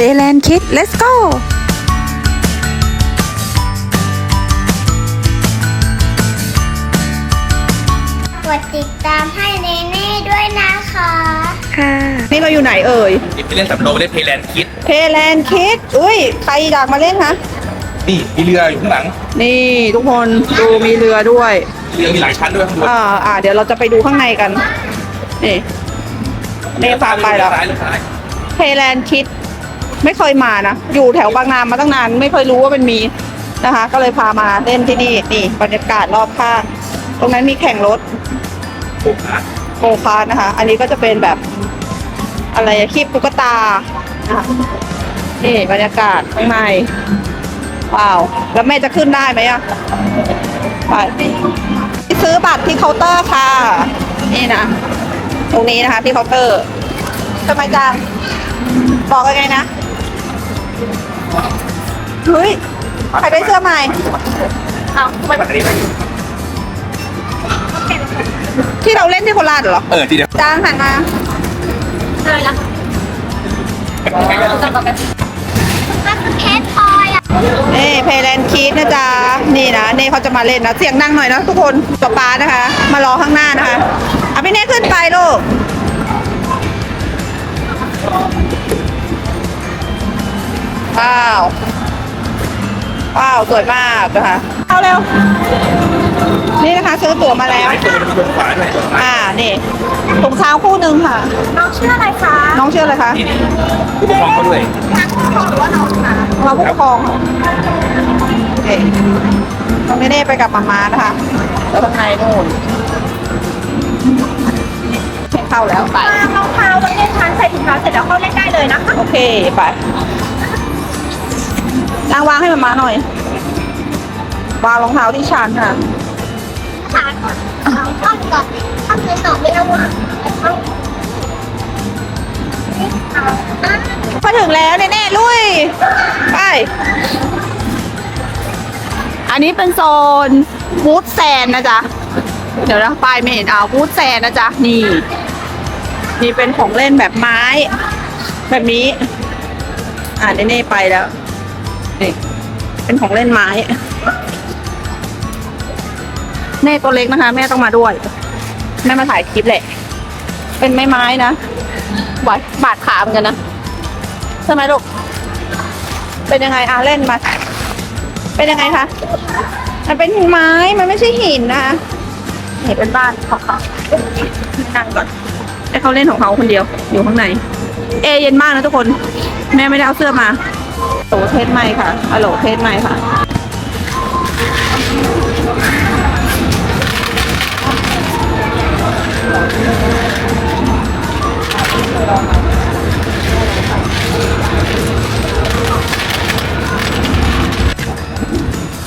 Playland Kids Let's go กดติดตามให้เนเน่ด้วยนะคะ ค่ะนี่เราอยู่ไหนเอ่ย นี่ไปเล่นสำโรงเล่นเพลแลนด์คิด Playland Kids อุ้ยใครอยากมาเล่นคะนี่มีเรืออยู่ข้างหลัง นี่ทุกคนดูมีเรือด้วยเรือมีหลายชั้นด้วยข้างบนอ่าอ่าเดี๋ยวเราจะไปดูข้างในกันนี่ เมย์พาไปแล้วซ้ายหรือซ้าย Playland Kids ไม่เคยมานะ อยู่แถวบางนามาตั้งนาน ไม่เคยรู้ว่ามันมีนะคะ ก็เลยพามาเล่นที่นี่นี่บรรยากาศรอบข้างตรงนั้นมีแข่งรถโอ้โหนะโกคาร์ทนะคะ อันนี้ก็จะเป็นแบบอะไรอะคีบตุ๊กตานะคะนี่บรรยากาศข้างในว้าว แล้วแม่จะขึ้นได้ไหมอะไปซื้อบัตรที่เคาน์เตอร์ค่ะ นี่นะ ตรงนี้นะคะที่เคาน์เตอร์ทำไมจังบอกยังไงนะ เฮ้ยใครได้เสื้อใหม่เอาไม่บัตรนี้ไปที่เราเล่นที่โคราชเหรอ เออ ทีเดียวจางหันมามันคือเพชรพลอยอะนี่เพลนคีดนะจ๊ะ นี่นะนี่เขาจะมาเล่นนะ เสียงดังหน่อยนะทุกคนป๊าป๊านะคะ มารอข้างหน้านะคะเอาพี่เน่ขึ้นไปลูก ว้าว ว้าว สวยมากนะคะ เอาเร็ว นี่นะคะซื้อตั๋วมาแล้วซ้ายตัวมันมีคนขวาด้วยอ่า นี่ถุงเท้าคู่หนึ่งค่ะ น้องชื่ออะไรคะน้องชื่ออะไรคะนี่นี่ผู้ปกครองเขาด้วยนักของหรือว่าน้องคะเราผู้ปกครองค่ะโอเคน้องเน่ๆไปกับมาม่านะคะแล้วข้างในนู่นให้เข้าแล้วไป รองเท้าวันนี้ทานใส่ถุงเท้าเสร็จแล้วเข้าเล่นได้เลยนะคะ โอเค ไป นางวางให้มาม่าหน่อยวางรองเท้าที่ชานค่ะทานก่อนเอาต้นก่อนถ้าคือหนอนไม่เอาอะเอาเอาอะมาถึงแล้วเน่ๆลุย ไป อันนี้เป็นโซนวูดแซนนะจ๊ะ เดี๋ยวนะไปไม่เห็นอ่าวูดแซนนะจ๊ะ นี่ นี่เป็นของเล่นแบบไม้ แบบนี้ อ่าเน่ๆไปแล้ว นี่เป็นของเล่นไม้เน่ตัวเล็กนะคะ แม่ต้องมาด้วยแม่มาถ่ายคลิปแหละ เป็นไม้ไม้ๆนะบาดบาดขาเหมือนกันนะใช่ไหมลูกเป็นยังไงอะเล่นมา เป็นยังไงคะมันเป็นหินไม้มันไม่ใช่หินนะคะนี่เป็นบ้านของเขานั่งก่อนให้เขาเล่นของเขาคนเดียวอยู่ข้างใน เอเย็นมากนะทุกคน แม่ไม่ได้เอาเสื้อมา โตเทสใหม่ค่ะฮัลโหลเทสใหม่ค่ะ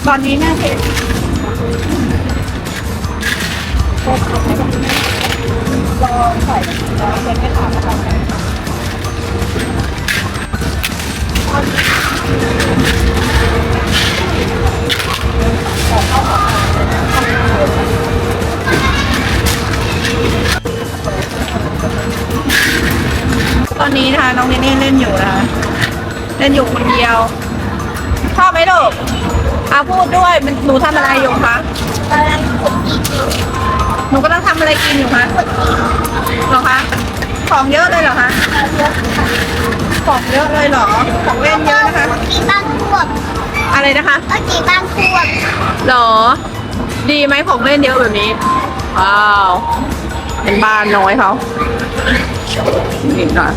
ตอนนี้แม่เทสรอใส่แล้วเทสไม่ถามนะคะ ตอนนี้นะคะน้องเนเน่เล่นอยู่นะคะเล่นอยู่คนเดียวชอบไหมลูกอาพูดด้วยมันหนูทำอะไรอยู่คะหนูกำลังทำอะไรกินอยู่คะเหรอคะ ของเยอะเลยเหรอคะ ของเยอะเลยเหรอ ของเล่นเยอะนะคะ กี่บ้านพวกอะไรนะคะก็กี่บ้านพวกหรอ ดีไหมของเล่นเยอะแบบนี้ ว้าว เป็นบ้านน้อยเขานี่ค่ะ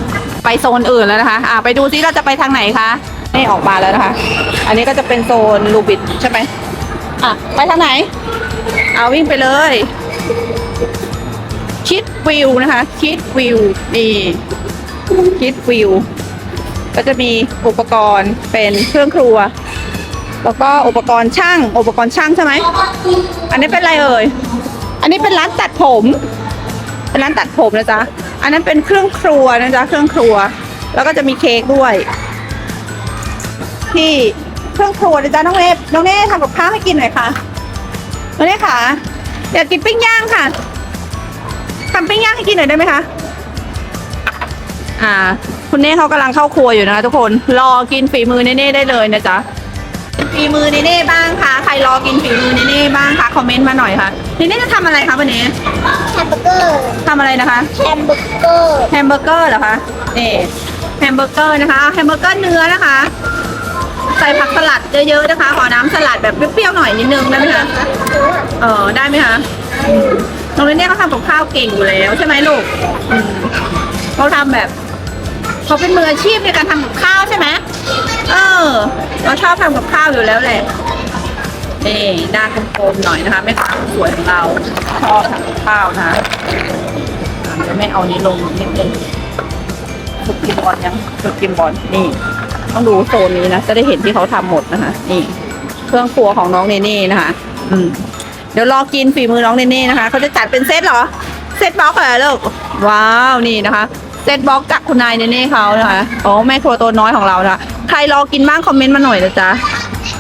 ไปโซนอื่นแล้วนะคะอ่าไปดูซิเราจะไปทางไหนคะ นี่ออกมาแล้วนะคะ อันนี้ก็จะเป็นโซนลูบิดใช่ไหมอะ ไปทางไหน เอาวิ่งไปเลย คิดวิวนะคะคิดวิวนี่คิดวิว ก็จะมีอุปกรณ์เป็นเครื่องครัว แล้วก็อุปกรณ์ช่าง อุปกรณ์ช่างใช่ไหม อันนี้เป็นอะไรเอ่ย อันนี้เป็นร้านตัดผม เป็นร้านตัดผมนะจ๊ะ อันนั้นเป็นเครื่องครัวนะจ๊ะ เครื่องครัว แล้วก็จะมีเค้กด้วย ที่เครื่องครัวนะจ๊ะน้องเน่น้องเน่ทำกับข้าวให้กินหน่อยค่ะน้องเน่ค่ะอยากกินปิ้งย่างค่ะ ทำปิ้งย่างให้กินหน่อยได้ไหมคะ อ่าคุณคุณเน่เขากำลังเข้าครัวอยู่นะคะทุกคน รอกินฝีมือเน่ๆได้เลยนะจ๊ะ ฝีมือเน่ๆบ้างคะใครรอกินฝีมือเน่ๆบ้างคะคอมเมนต์มาหน่อยค่ะเน่ๆจะทำอะไรคะวันนี้แฮมเบอร์เกอร์ทำอะไรนะคะ แฮมเบอร์เกอร์แฮมเบอร์เกอร์เหรอคะนี่แฮมเบอร์เกอร์นะคะเอาแฮมเบอร์เกอร์เนื้อนะคะ ใส่ผักสลัดเยอะๆนะคะ ขอน้ำสลัดแบบเปรี้ยวๆหน่อยนิดนึงได้ไหมคะ เออได้ไหมคะ น้องเรนเนี่ยเขาทำกับข้าวเก่งอยู่แล้วใช่ไหมลูกอืมเขาทำแบบเขาเป็นมืออาชีพในการทำกับข้าวใช่ไหมเออเราชอบทำกับข้าวอยู่แล้วแหละนี่หน้ากลมๆหน่อยนะคะแม่ค้าคนสวยของเราชอบทำกับข้าวนะคะอะเดี๋ยวแม่เอานี้ลงนิดนึงสุดกิมบอลยังสุดกิมบอลนี่ ต้องดูโซนนี้นะจะได้เห็นที่เขาทำหมดนะคะ นี่ เครื่องครัวของน้องเนเน่นะคะ อืม เดี๋ยวรอกินฝีมือน้องเนเน่นะคะเขาจะจัดเป็นเซตเหรอ เซตบล็อกเหรอลูกว้าวนี่นะคะ เซตบล็อกจากคุณนายเนเน่เขานะคะอ๋อแม่ครัวตัวน้อยของเรานะคะใครรอกินบ้างคอมเมนต์มาหน่อยนะจ๊ะ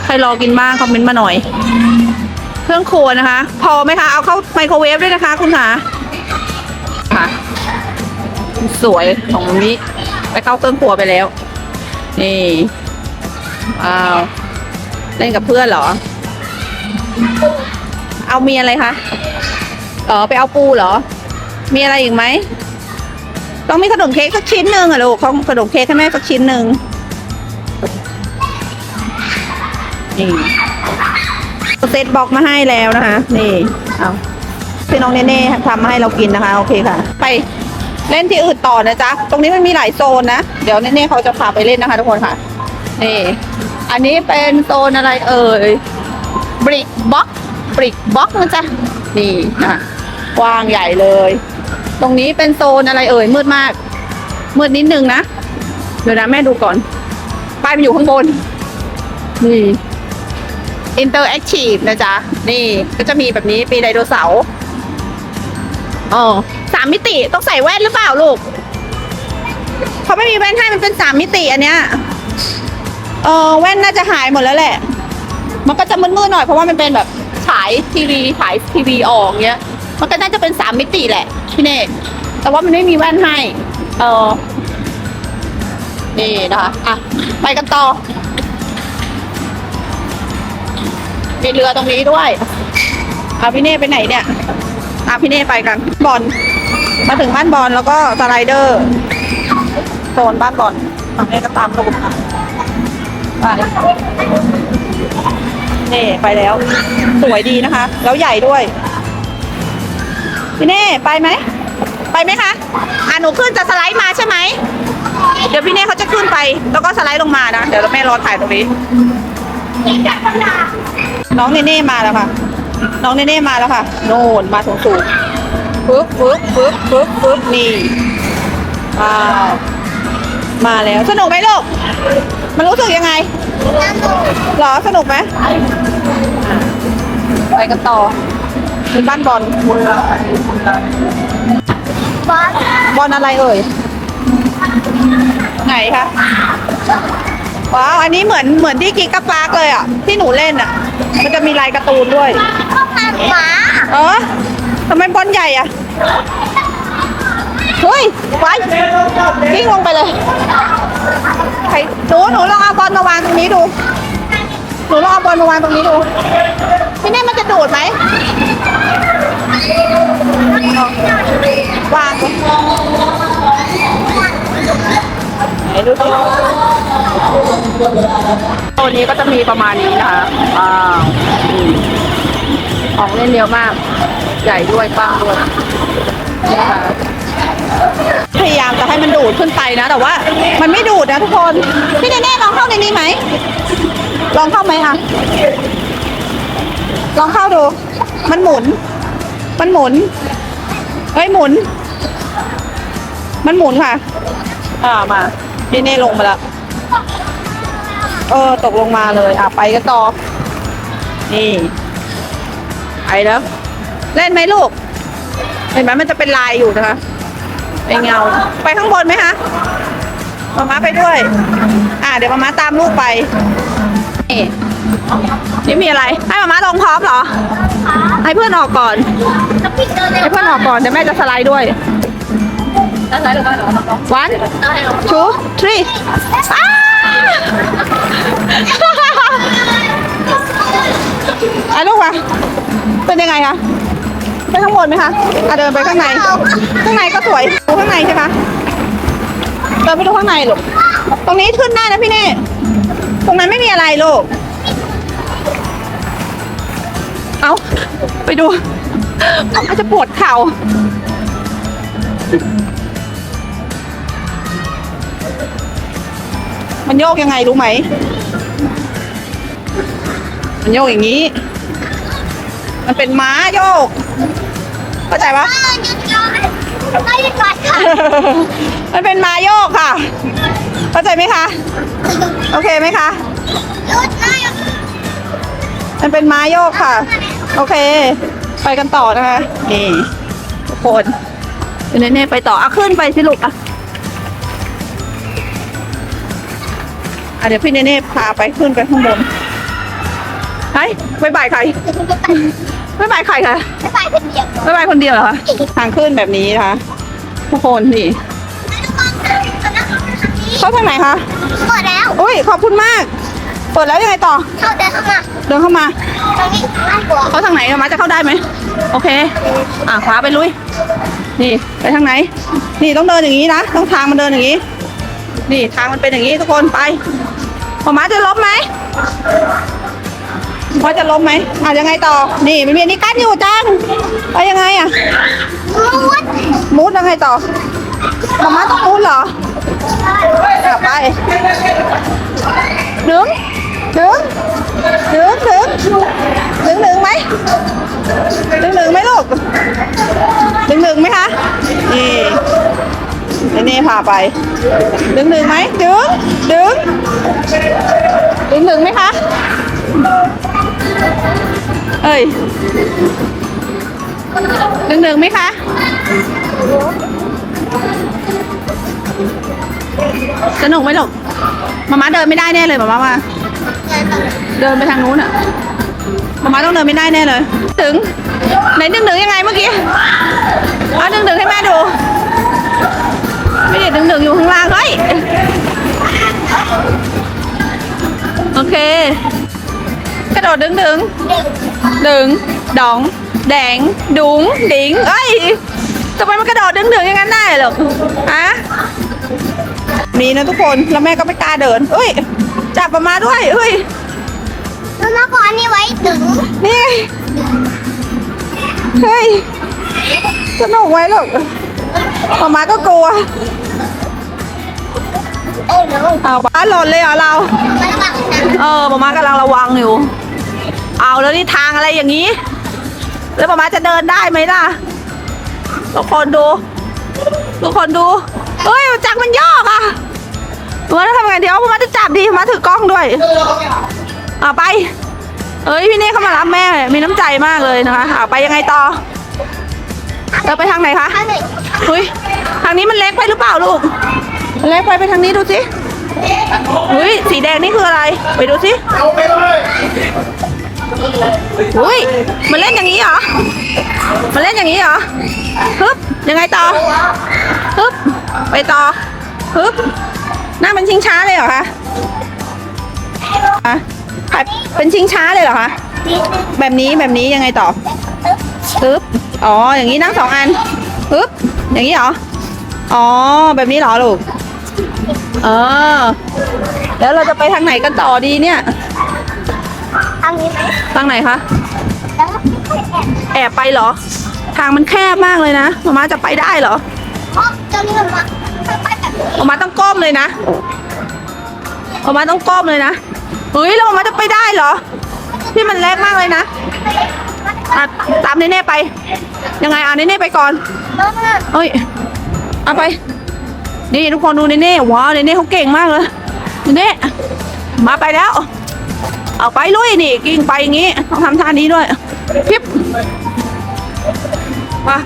ใครรอกินบ้างคอมเมนต์มาหน่อย เครื่องครัวนะคะ พอไหมคะเอาเข้าไมโครเวฟด้วยนะคะ คุณคะค่ะ สวยของนี้ไปเข้าเครื่องครัวไปแล้ว นี่ว้าวเล่นกับเพื่อนเหรอ เอามีอะไรคะเออไปเอาปูเหรอ มีอะไรอีกไหมต้องมีขนมเค้กสักชิ้นหนึ่งอะลูกของขนมเค้กให้แม่สักชิ้นหนึ่งนี่เซตบอกมาให้แล้วนะคะ นี่เอาพี่น้องเน่ๆทำมาให้เรากินนะคะ โอเคค่ะ ไปเล่นที่อื่นต่อนะจ๊ะ ตรงนี้มันมีหลายโซนนะ เดี๋ยวเน่ๆเขาจะพาไปเล่นนะคะทุกคนค่ะ นี่ อันนี้เป็นโซนอะไรเอ่ยบริกบ็อก บริกบล็อกนะจ๊ะนี่นะกว้างใหญ่เลย ตรงนี้เป็นโซนอะไรเอ่ยมืดมาก มืดนิดนึงนะเดี๋ยวนะแม่ดูก่อนป้ายมันอยู่ข้างบน นี่ Interactive นะจ๊ะ นี่ก็จะมีแบบนี้ปีไดโนเสาร์อ๋อสามมิติต้องใส่แว่นหรือเปล่าลูกเขาไม่มีแว่นให้มันเป็นสามมิติอันเนี้ยเออแว่นน่าจะหายหมดแล้วแหละ มันก็จะมืดๆหน่อยเพราะว่ามันเป็นแบบ ฉายทีวีฉายทีวีออกเงี้ย มันก็น่าจะเป็นสามมิติแหละพี่เนตแต่ว่ามันไม่มีแว่นให้ เออนี่นะคะอะไปกันต่อมีเรือตรงนี้ด้วยอาพี่เน่ไปไหนเนี่ยอะพี่เน่ไปกันบอลมาถึงบ้านบอลแล้วก็สไลเดอร์โซนบ้านบอลฝั่งนี้ก็ตามรูปค่ะไป นี่ไปแล้ว สวยดีนะคะ แล้วใหญ่ด้วย พี่เน่ไปไหม ไปไหมคะอะหนูขึ้นจะสไลด์มาใช่ไหม เดี๋ยวพี่เน่เขาจะขึ้นไป แล้วก็สไลด์ลงมานะ เดี๋ยวเราแม่รอถ่ายตรงนี้ น้องเนเน่มาแล้วค่ะ น้องเนเน่มาแล้วค่ะ โน่นมาสูงสูงปึ๊บปึ๊บปึ๊บปึ๊บปึ๊บนี่ว้าวมาแล้ว สนุกไหมลูก มันรู้สึกยังไงหรอสนุกไหมไปกันต่อเป็นบ้านบอลบอสบอลอะไรเอ่ย ไหนคะว้าวอันนี้เหมือนเหมือนที่กิ๊กกับปาร์กเลยอะ ที่หนูเล่นอะ มันจะมีลายการ์ตูนด้วยก็ทำหมาเออทำไมบอลใหญ่อะเฮ้ยไว้วิ่งลงไปเลยใคร หนูหนูลองเอาบอลมาวางตรงนี้ดู หนูลองเอาบอลมาวางตรงนี้ดู พี่เน่มันจะดูดไหมวางไหนดูสิตัวนี้ก็จะมีประมาณนี้นะคะว้าอืมของเล่นเยอะมาก ใหญ่ด้วยกว้างด้วยนี่ค่ะ ยายามจะให้มันดูดขึ้นไปนะ แต่ว่ามันไม่ดูดนะทุกคนพี่เน่ๆลองเข้าในนี้ไหมลองเข้าไหมคะลองเข้าดู มันหมุน มันหมุนเฮ้ยหมุน มันหมุนค่ะ อ่ามาพี่เน่ลงมาแล้วเออตกลงมาเลย อะไปกันต่อ นี่ไปแล้ว เล่นไหมลูก เห็นไหมมันจะเป็นลายอยู่นะคะ เป็นเงา ไปข้างบนไหมคะมาม่าไปด้วย อ่าเดี๋ยวมาม่าตามลูกไปนี่นี่มีอะไร ให้มาม่าลงพร้อมเหรอ ให้เพื่อนออกก่อนแล้วพี่เดินเลยให้เพื่อนออกก่อนเดี๋ยวแม่จะสไลด์ด้วยด้านซ้ายหรือบ้านหรอวัน two three อ้าอะลูกค่ะเป็นยังไงคะไปข้างบนไหมคะอะเดินไปข้างใน ข้างในก็สวยดูข้าง ในใช่ไหมเดินไปดูข้างในลูก ตรงนี้ขึ้นได้นะพี่เน่ ตรงนั้นไม่มีอะไรลูก เอาไปดูอาจจะปวดเข่า มันโยกยังไงรู้ไหม มันโยกอย่างนี้ มันเป็นม้าโยก เข้าใจปะ ไม่ได้ก่อนค่ะมันเป็นมาโยกค่ะ เข้าใจไหมคะ โอเคไหมคะหยุดนะมันเป็นม้าโยกค่ะ โอเค ไปกันต่อนะคะ นี่ทุกคนเดี๋ยวเน่ๆไปต่ออะขึ้นไปสิลูกอะอะเดี๋ยวพี่เน่ๆพาไปขึ้นไปข้างบนเฮ้ ยบายบายใครบายบายใครคะไม่ไปคนเดียวบายบายคนเดียวเหรอคะทางขึ้นแบบนี้นะคะทุกคนนี่ไม่ต้องมองทางนี้เข้าทางไหนคะหมดแล้วอุ้ยขอบคุณมาก เปิดแล้วยังไงต่อเข้าเดินเข้ามาเดินเข้ามาตรงนี้น่ากลัวเขาทางไหนมาจะเข้าได้ไหมโอเค อะขวาไปลุยนี่ไปทางไหน นี่ต้องเดินอย่างนี้นะต้องทางมันเดินอย่างนี้ นี่ทางมันเป็นอย่างนี้ทุกคนไปหมอม้าจะล้มไหม หมอจะล้มไหมอะยังไงต่อ นี่มันมีอันนี้กั้นอยู่จังไปยังไงอะ มุดมูดยังไงต่อมอม้าต้องมูดเหรออะไปดึงดึงดึงดึงดึงดึงไหมดึงหนึ่งไหมลูกดึงหนึ่งไหมคะ นี่นี่นี่พาไป ดึงหนึ่งไหมดึงดึงดึงหนึ่งไหมคะ เอ้ยดึงหนึ่งไหมคะ สนุกไหมลูกมาม่าเดินไม่ได้แน่เลยมาม่ามาเดินไปทางนู้นอะมาม่าต้องเดินไม่ได้แน่เลย ถึง ไหนดึงดึงยังไงเมื่อกี้เอาดึงดึงให้แม่ดู ไม่ได้ดึงดึงอยู่ข้างล่างเฮ้ยโอเค กระโดดดึงดึง ดึงดอง แดง ดุงดิงเอ้ยทำไมมันกระโดดดึงดึงอย่างนั้นได้หรอฮะมีนะทุกคนแล้วแม่ก็ไม่กล้าเดินเอ้ยจับออกมาด้วยเอ้ยแล้วมาขออันนี้ไว้ถึงนี่ไงเฮ้ยสนุกไหมลูกหมามาก็กลัวโอ้โหเอาบ้านหล่นเลยเหรอเราไม่บังนะเออหมาม้ากำลังระวังอยู่ เอาแล้วนี่ทางอะไรอย่างนี้ แล้วหมาม้าจะเดินได้ไหมล่ะ ทุกคนดู ทุกคนดู เฮ้ยจักรมันยอกอะหมาม้าจะทำไงเดี๋ยวหมาม้าจะจับดีหมาม้าถือกล้องด้วยเอาไป เอ้ยพี่เน่เข้ามารับแม่ มีน้ำใจมากเลยนะคะเอาไปยังไงต่อเราไปทางไหนคะอันนี้เฮ้ยทางนี้มันเล็กไปหรือเปล่าลูกมันเล็กไปไปทางนี้ดูสิเฮ้ยสีแดงนี่คืออะไร ไปดูสิเฮ้ย อุ้ยมันเล่นอย่างนี้เหรอมันเล่นอย่างนี้เหรอฮึบยังไงต่อฮึบไปต่อฮึบหน้ามันชิงช้าเลยเหรอคะอะเป็นชิงช้าเลยเหรอคะแบบนี้แบบนี้ยังไงต่อปึ๊บอ๋ออย่างนี้นั่งสองอันปึ๊บอย่างนี้เหรออ๋อแบบนี้เหรอลูกเออแล้วเราจะไปทางไหนกันต่อดีเนี่ยางนี้ไหมทางไหนคะ แล้วค่อยแอบแอบไปเหรอ ทางมันแคบมากเลยนะมาม่าจะไปได้เหรอเพราะเจ้านี่มันมาไปแบบนี้มาม่าต้องก้มเลยนะมาม่าต้องก้มเลยนะเฮ้ยแล้วมาม่าจะไปได้เหรอ ที่มันเล็กมากเลยนะอะตามเน่ๆไป ยังไงอะเน่ๆไปก่อน แล้วมันเอ้ย เอาไป นี่ทุกคนดูเนเน่ว้าวเนเน่เขาเก่งมากเลยเนเน่มาไปแล้ว เอาไปลุยนี่กิ้งไปอย่างงี้ต้องทำท่านี้ด้วยพิบมา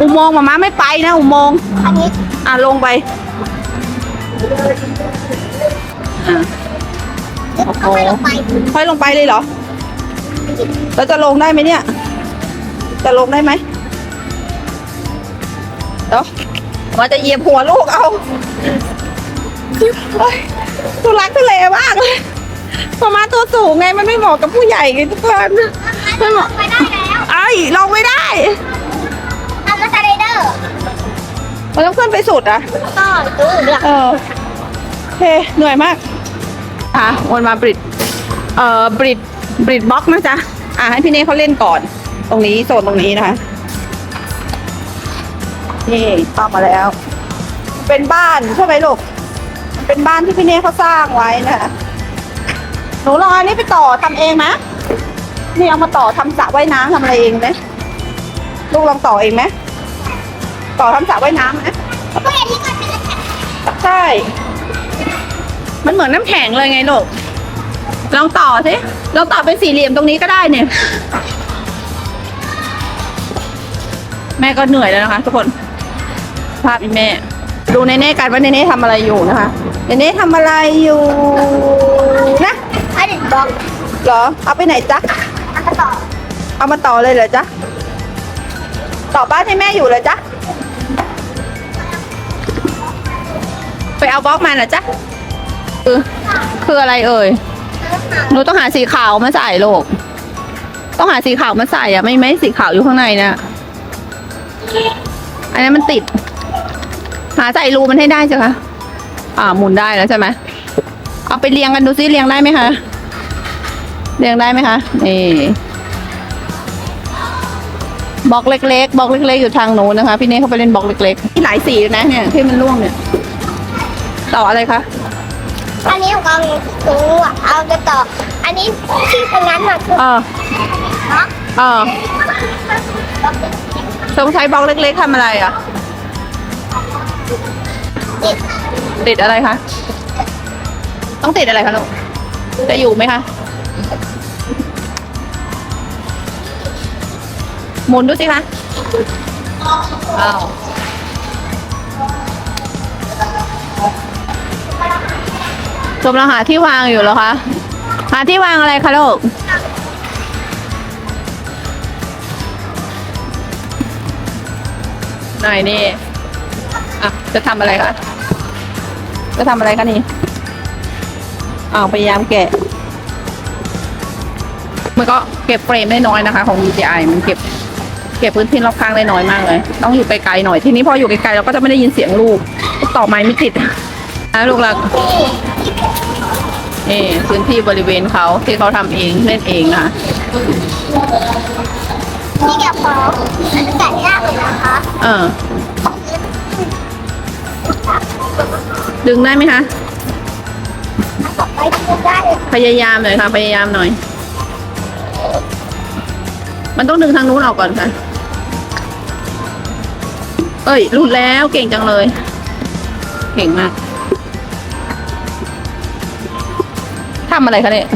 อุโมงค์มามาไม่ไปนะ อุโมงค์อันนี้อะลงไปอะเอาไปลงไปค่อยลงไปเลยเหรอเราจะลงได้ไหมเนี่ย จะลงได้ไหมเดี๋ยวว่าจะเหยียบหัวลูกเอาโอ๊ยทุลักทุเลมากเลย ประมาณตัวสูงไงมันไม่เหมาะกับผู้ใหญ่ไงทุกคนไม่เหมาะไปได้แล้วไอ้ยลงไม่ได้ทำมาสไลเดอร์มันต้องขึ้นไปสุดอะก็ตู้หลักเออโอเคเหนื่อยมากอะวนมาบริดเอ่อบริดบริดบล็อกนะจ๊ะอะให้พี่เน่เขาเล่นก่อน ตรงนี้โซนตรงนี้นะคะนี่เข้ามาแล้ว เป็นบ้านใช่ไหมลูกเป็นบ้านที่พี่เน่เขาสร้างไว้นะคะ หนูลองอันนี้ไปต่อทำเองไหมนี่เอามาต่อทำสระว่ายน้ำทำอะไรเองไหมลูกลองต่อเองไหมต่อทำสระว่ายน้ำไหมเมื่อที่ก่อนเป็นแข่งใช่ มันเหมือนน้ำแข็งเลยไงลูกลองต่อสิลองต่อเป็นสี่เหลี่ยมตรงนี้ก็ได้เนี่ย แม่ก็เหนื่อยแล้วนะคะทุกคนภาพอีแม่ ดูเนเน่กันว่าเนเน่ทำอะไรอยู่นะคะ เนเน่ทำอะไรอยู่นะ ไอ้อเหรอ เอาไปไหนจ๊ะ อันต่อเอามาต่อเลยเหรอจ๊ะ ต่อบ้านให้แม่อยู่เลยจ๊ะ ไปเอาบล็อกมาเหรอจ๊ะ คือคืออะไรเอ่ย หนูต้องหาสีขาวมาใส่ลูก ต้องหาสีขาวมาใส่อะไม่ไม่สีขาวอยู่ข้างในนะ อันนั้นมันติด หาใส่รูมันให้ได้จ้ะคะ อ่าหมุนได้แล้วใช่ไหม เอาไปเรียงกันดูซิเรียงได้ไหมคะ เรียงได้ไหมคะ นี่ บล็อกเล็กๆบล็อกเล็ก ๆ อยู่ทางโน้นนะคะ พี่เน่เขาไปเล่นบล็อกเล็กๆที่หลายสีนะเนี่ยที่มันร่วงเนี่ย ต่ออะไรคะ อันนี้ของหนูอะเอาจะต่อ อันนี้ที่ตรงนั้นอะคือเออเนาะเออต้องใช้บล็อกเล็ก ๆทำอะไรอะนี่ติดอะไรคะ ต้องติดอะไรคะลูก จะอยู่ไหมคะ หมุนดูสิคะอ้าวกำลังหาที่วางอยู่เหรอคะ หาที่วางอะไรคะลูก หนนี่ อะ จะทำอะไรคะ จะทำอะไรคะนี่ อ้าวพยายามแกะ มันก็เก็บเฟรมได้น้อยนะคะ ของ DJI มันเก็บเก็บพื้นที่รอบข้างได้น้อยมากเลย ต้องอยู่ไกลๆหน่อยทีนี้พออยู่ไกลๆเราก็จะไม่ได้ยินเสียงลูกต่อไม้ไม่ติดนะลูกหลักนี่พื้นที่บริเวณเขาที่เขาทำเองเล่นเองนะคะนี่เกี่ยวของอันนี้แกะยากเลยนะคะเออดึงได้ไหมคะอันต่อไปที่ได้เลยพยายามหน่อยค่ะพยายามหน่อย มันต้องดึงทางนู้นออกก่อนค่ะ เอ้ยหลุดแล้วเก่งจังเลย เก่งมากทำอะไรคะเนี่ย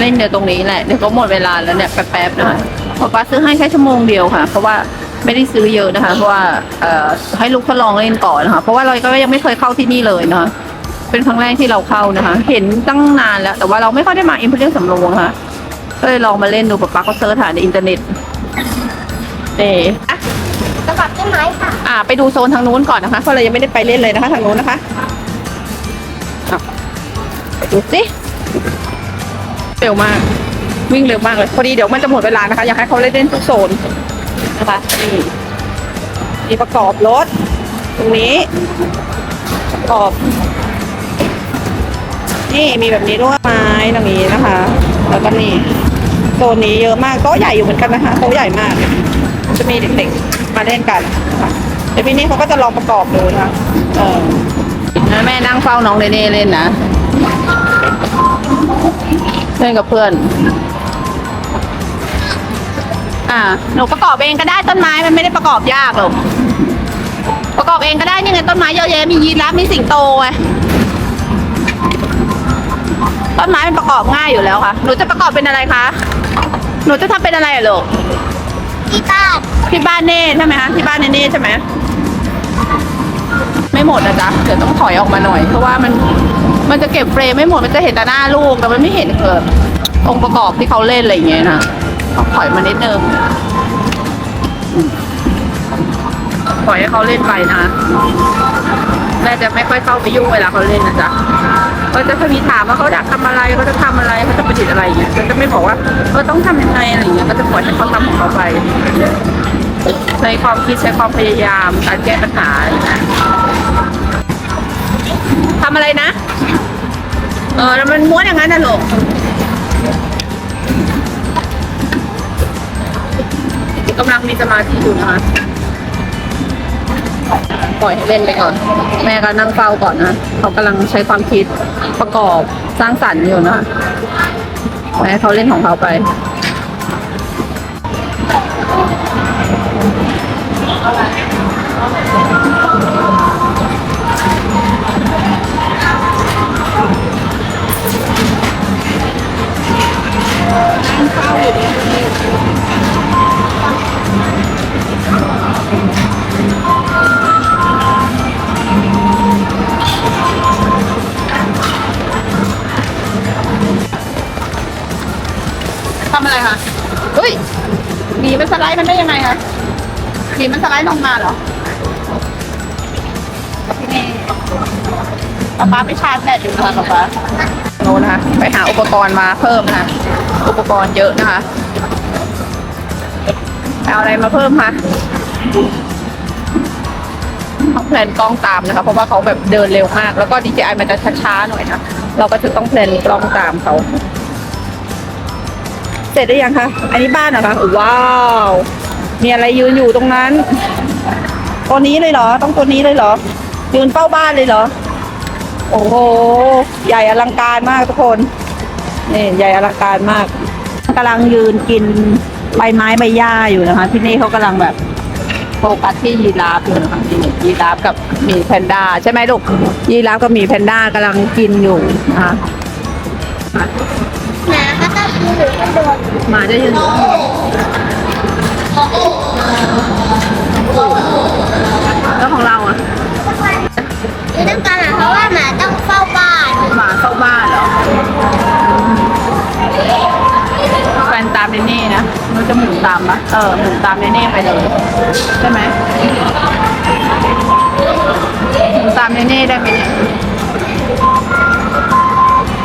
เล่นเดี๋ยวตรงนี้แหละเดี๋ยวก็หมดเวลาแล้วเนี่ยแป๊บๆนะคะพอป้าซื้อให้แค่ชั่วโมงเดียวค่ะ เพราะว่าไม่ได้ซื้อเยอะนะคะ เพราะว่าให้ลูกทดลองเล่นก่อนนะคะ เพราะว่าเราก็ยังไม่เคยเข้าที่นี่เลยนะคะเป็นครั้งแรกที่เราเข้านะคะ เห็นตั้งนานแล้ว แต่ว่าเราไม่ค่อยได้มาอิมพีเรียลสำโรงนะคะ ก็เลยลองมาเล่นดูป๊าป๊าก็เซิร์ชหาในอินเทอร์เน็ตเอ๊ะอะสะบัดต้นไม้ค่ะ อ่า ไปดูโซนทางนู้นก่อนนะคะเพราะเรายังไม่ได้ไปเล่นเลยนะคะ ทางนู้นนะคะอะไปดูสิเร็วมาก วิ่งเร็วมากเลยพอดีเดี๋ยวมันจะหมดเวลานะคะ อยากให้เขาเล่นเล่นทุกโซนนะคะนี่มีประกอบรถ ตรงนี้ ประกอบ นี่มีแบบนี้ด้วยไม้ตรงนี้นะคะ แล้วก็นี่ โซนนี้เยอะมากโต๊ะใหญ่อยู่เหมือนกันนะคะโต๊ะใหญ่มาก จะมีเด็กๆมาเล่นกันค่ะเดี๋ยวพี่นี่เขาก็จะลองประกอบดูนะคะเออแม่นั่งเฝ้าน้องเนเน่เล่นนะเล่นกับเพื่อน อ่า หนูประกอบเองก็ได้ต้นไม้มันไม่ได้ประกอบยากหรอก ประกอบเองก็ได้นี่ไงต้นไม้เยอะแยะมียีราฟมีสิงโตไงต้นไม้มันประกอบง่ายอยู่แล้วค่ะ หนูจะประกอบเป็นอะไรคะ หนูจะทำเป็นอะไรอะลูก ที่บ้านที่บ้านเน่ใช่ไหมคะที่บ้านเน่ใช่ไหมไม่หมดนะจ๊ะเดี๋ยวต้องถอยออกมาหน่อย เพราะว่ามันมันจะเก็บเฟรมไม่หมดมันจะเห็นแต่หน้าลูกแต่มันไม่เห็นเกิดองค์ประกอบที่เขาเล่นอะไรอย่างเงี้ยนะต้องถอยมานิดนึงอืมปล่อยให้เขาเล่นไปนะแม่จะไม่ค่อยเข้าไปยุ่งเวลาเขาเล่นนะจ๊ะ ก็จะถ้ามีถามว่าเขาอยากทำอะไรเขาจะทำอะไรเขาจะประดิษฐ์อะไรอย่างเงี้ยก็จะไม่บอกว่าเออต้องทำยังไงอะไรอย่างเงี้ยก็จะปล่อยให้เขาทำของเขาไปใช้ความคิดใช้ความพยายามการแก้ปัญหาทำอะไรนะ เออแล้วมันม้วนอย่างนั้นนะลูกกำลังมีสมาธิอยู่นะคะ ปล่อยให้เล่นไปก่อน แม่ก็นั่งเฝ้าก่อนนะเขากำลังใช้ความคิดประกอบสร้างสรรค์อยู่นะแม่เขาเล่นของเขาไป มันสไลด์ลงมาเหรอนี่ป๊าป๊าไปชาร์จแบตอยู่นะคะป๊าป๊าโน้นนะคะ ไปหาอุปกรณ์มาเพิ่มนะคะ อุปกรณ์เยอะนะคะเอาอะไรมาเพิ่มคะต้องแพลนกล้องตามนะคะ เพราะว่าเขาแบบเดินเร็วมาก แล้วก็ DJI มันจะช้าๆหน่อยนะ เราก็จะต้องแพลนกล้องตามเขา เสร็จได้ยังคะ อันนี้บ้านเหรอคะว้าว มีอะไรยืนอยู่ตรงนั้น ตัวนี้เลยเหรอ ต้องตัวนี้เลยเหรอ ยืนเฝ้าบ้านเลยเหรอ โอ้โห ใหญ่อลังการมากทุกคน นี่ใหญ่อลังการมากกำลังยืนกินใบไม้ใบหญ้าอยู่นะคะ ที่นี่เขากำลังแบบโฟกัสที่ยีราฟอยู่นะคะนี่ยีราฟกับหมีแพนด้าใช่ไหมลูก ยีราฟกับหมีแพนด้ากำลังกินอยู่นะคะหมาก็ต้องกินหรือกระโดดหมาจะยืนอยู่ แล้วของเราอะคือต้องการหมาเพราะว่าหมาต้องเฝ้าบ้านหมาเข้าบ้านเหรอแฟนตามเนเน่นะมันจะหมุนตามปะเออหมุนตามเนเน่ไปเลยใช่ไหมหมุนตามเนเน่ได้ไหมเนี่ย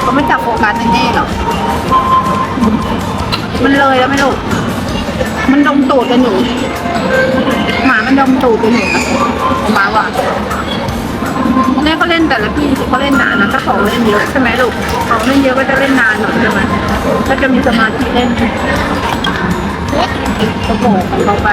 เขาไม่จับโฟกัสเนเน่หรอกมันเลยแล้วไหม่ลูก มันดมตูดกันอยู่ หมามันดมตูดกันอยู่นะหมาว่ะแม่ก็เล่นแต่ละพี่เขาเล่นนานนะถ้าของเล่นเยอะใช่ไหมลูกของเล่นเยอะก็จะเล่นนานหน่อยใช่ไหมก็จะมีสมาธิเล่นกระโปงของเขาไป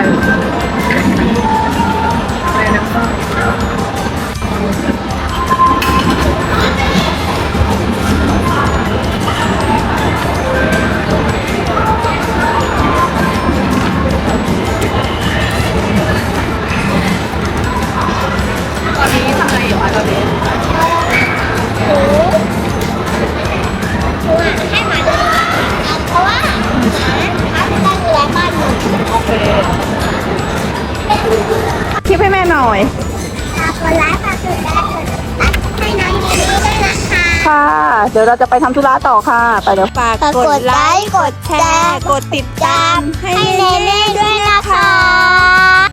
ดี๋ยวเราจะไปทำธุระต่อค่ะ ไปเดี๋ยวฝากฝากกดไลค์ กดแชร์ กดติดตาม ให้เนเน่ด้วยนะคะ